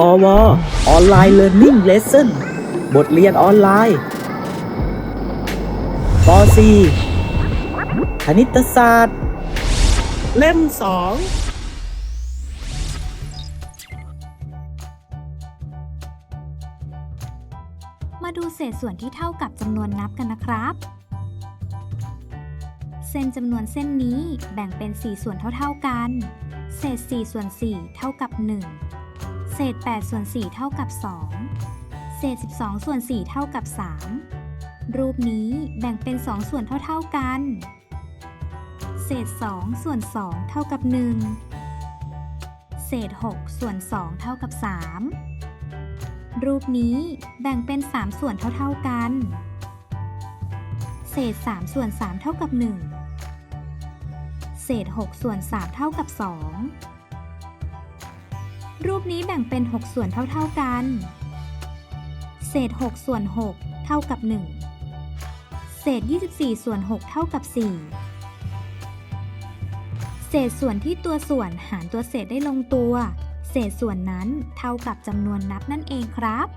พอวออนไลน์เรียนนิ่งเลสเซ่นบทเรียนออนไลน์ป .4 คณิตศาสตร์ เล่มสองมาดูเศษส่วนที่เท่ากับจำนวนนับกันนะครับ เส้นจำนวนเส้นนี้แบ่งเป็น 4 ส่วนเท่าๆกัน เศษ 4 ส่วน 4 เท่ากับ 1 เศษ8ส่วน4เท่ากับ 2 เศษ 12 ส่วน4เท่ากับ 3 รูปนี้แบ่งเป็น 2 ส่วนเท่าๆกัน เศษ 2 ส่วน 2 เท่ากับ 1 เศษ 6 ส่วน 2 เท่ากับ 3 รูปนี้แบ่งเป็น 3 ส่วนเท่าๆกัน เศษ 3 ส่วน 3 เท่ากับ 1 เศษ 6 ส่วน 3 เท่ากับ 2 รูปนี้แบ่งเป็น 6 ส่วนเท่าๆกัน เศษ 6 ส่วน 6 เท่ากับ 1 เศษ 24 ส่วน 6 เท่ากับ 4 เศษส่วนที่ตัวส่วนหารตัวเศษได้ลงตัว เศษส่วนนั้นเท่ากับจำนวนนับนั่นเองครับ